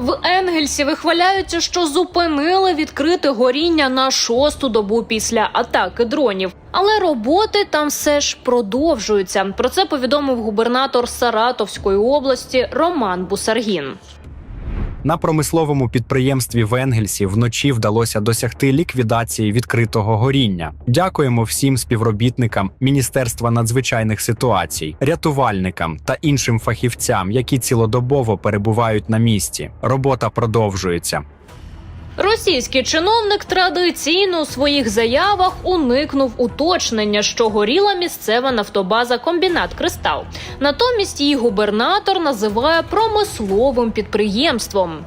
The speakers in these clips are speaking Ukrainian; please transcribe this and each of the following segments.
В Енгельсі вихваляються, що зупинили відкрите горіння на шосту добу після атаки дронів. Але роботи там все ж продовжуються. Про це повідомив губернатор Саратовської області Роман Бусаргін. На промисловому підприємстві в Енгельсі вночі вдалося досягти ліквідації відкритого горіння. Дякуємо всім співробітникам Міністерства надзвичайних ситуацій, рятувальникам та іншим фахівцям, які цілодобово перебувають на місці. Робота продовжується. Російський чиновник традиційно у своїх заявах уникнув уточнення, що горіла місцева нафтобаза комбінат Кристал. Натомість її губернатор називає промисловим підприємством.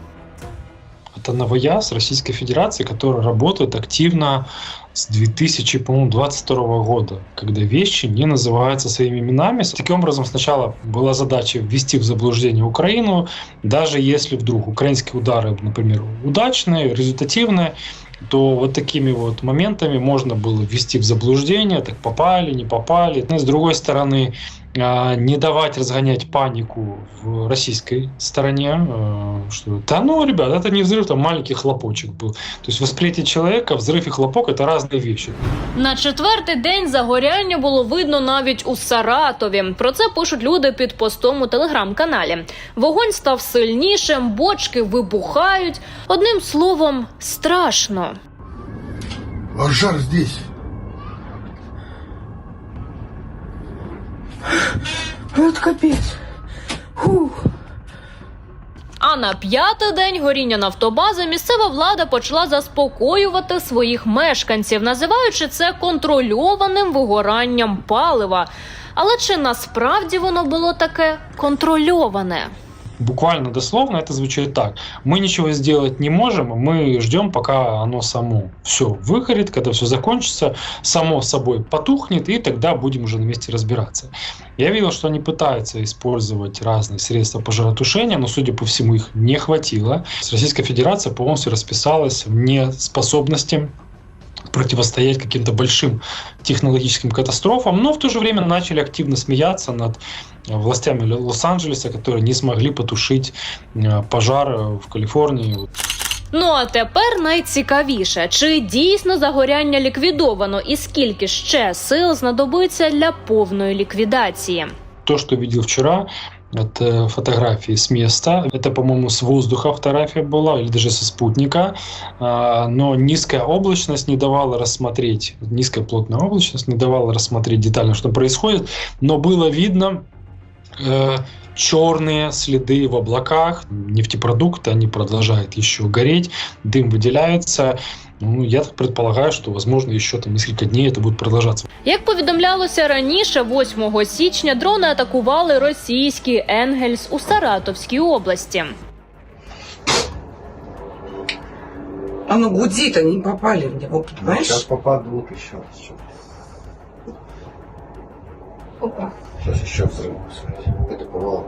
Это новояз Российской Федерации, который работает активно с 2022 года, когда вещи не называются своими именами. Таким образом, сначала была задача ввести в заблуждение Украину, даже если вдруг украинские удары, например, удачные, результативные, то вот такими вот моментами можно было ввести в заблуждение, так попали, не попали. Но с другой стороны, а, не давать разгонять панику в российской стороне, э, что да ну, ребят, это не взрыв, там маленький хлопочек был. То есть восприятие человека, взрыв и хлопок – это разные вещи. На четвертий день загоряння було видно навіть у Саратові. Про це пишуть люди під постом у телеграм-каналі. Вогонь став сильнішим, бочки вибухають. Одним словом, страшно. А жар здесь. Вот капец. Фух. А на п'ятий день горіння нафтобази місцева влада почала заспокоювати своїх мешканців, називаючи це контрольованим вигоранням палива. Але чи насправді воно було таке контрольоване? Буквально дословно это звучит так. Мы ничего сделать не можем, мы ждем, пока оно само все выгорит, когда все закончится, само собой потухнет, и тогда будем уже на месте разбираться. Я видел, что они пытаются использовать разные средства пожаротушения, но, судя по всему, их не хватило. Российская Федерация полностью расписалась в неспособности противостоять каким-то большим технологическим катастрофам, но в то же время начали активно смеяться над э, властями Ло- Лос-Анджелеса, которые не смогли потушить э, пожар э, в Калифорнии. Ну а тепер найцікавіше: чи дійсно загоряння ліквідовано, і скільки ще сил знадобиться для повної ліквідації? То, что видел вчера, это фотографии с места. Это, по-моему, с воздуха фотография была, или даже со спутника. А, Но низкая облачность не давала рассмотреть, низкая плотная облачность не давала рассмотреть детально, что происходит. Но было видно черные следы в облаках, нефтепродукты, они продолжают еще гореть, дым выделяется. Ну, я так предполагаю, что, возможно, еще там несколько дней это будет продолжаться. Як повідомлялося раніше, 8 січня дрони атакували російський Енгельс у Саратовській області. Оно гудит, они не попали в него, понимаешь? Сейчас попадут еще раз. Сейчас, Опа. сейчас еще взрыв. кстати. Это повал.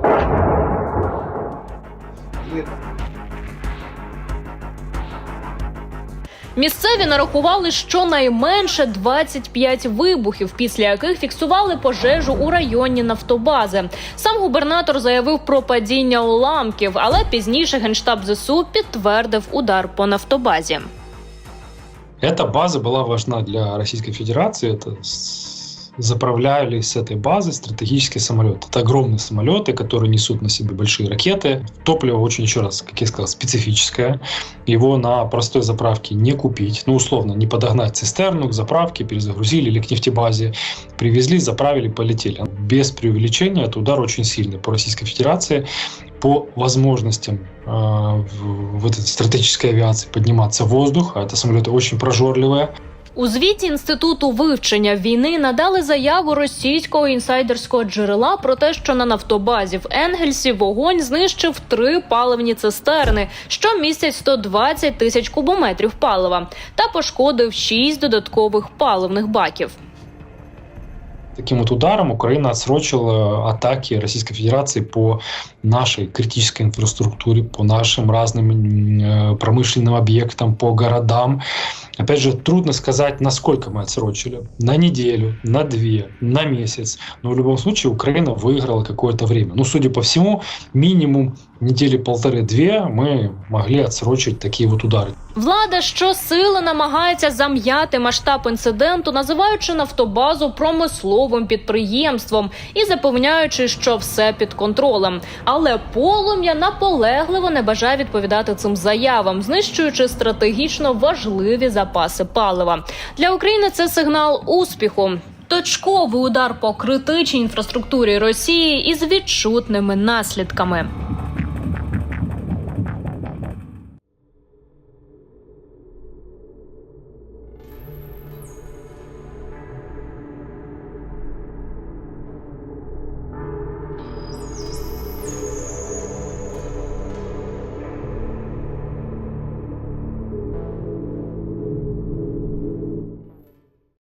Місцеві нарахували щонайменше 25 вибухів, після яких фіксували пожежу у районі нафтобази. Сам губернатор заявив про падіння уламків, але пізніше генштаб ЗСУ підтвердив удар по нафтобазі. Эта база была важна для Российской Федерации. Это с- заправляли с этой базы стратегические самолеты. Это огромные самолеты, которые несут на себе большие ракеты. Топливо очень, еще раз, как я сказал, специфическое. Его на простой заправке не купить. Ну, условно, не подогнать цистерну к заправке, перезагрузили или к нефтебазе. Привезли, заправили, полетели. Без преувеличения, это удар очень сильный по Российской Федерации по возможностям э, в, в этой стратегической авиации подниматься в воздух, а это самолеты очень прожорливые, У звіті інституту вивчення війни надали заяву російського інсайдерського джерела про те, що на нафтобазі в Енгельсі вогонь знищив три паливні цистерни, що містять 120 тисяч кубометрів палива, та пошкодив шість додаткових паливних баків. Таким вот ударом Украина отсрочила атаки Российской Федерации по нашей критической инфраструктуре, по нашим разным м, э, промышленным объектам, по городам. Опять же, трудно сказать, насколько мы отсрочили. На неделю, на две, на месяц. Но в любом случае Украина выиграла какое-то время. Ну, судя по всему, минимум недели полторы-две мы могли отсрочить такие вот удары. Влада щосили намагається зам'яти масштаб інциденту, називаючи нафтобазу промисловим підприємством і запевняючи, що все під контролем. Але полум'я наполегливо не бажає відповідати цим заявам, знищуючи стратегічно важливі запаси палива. Для України це сигнал успіху. Точковий удар по критичній інфраструктурі Росії із відчутними наслідками.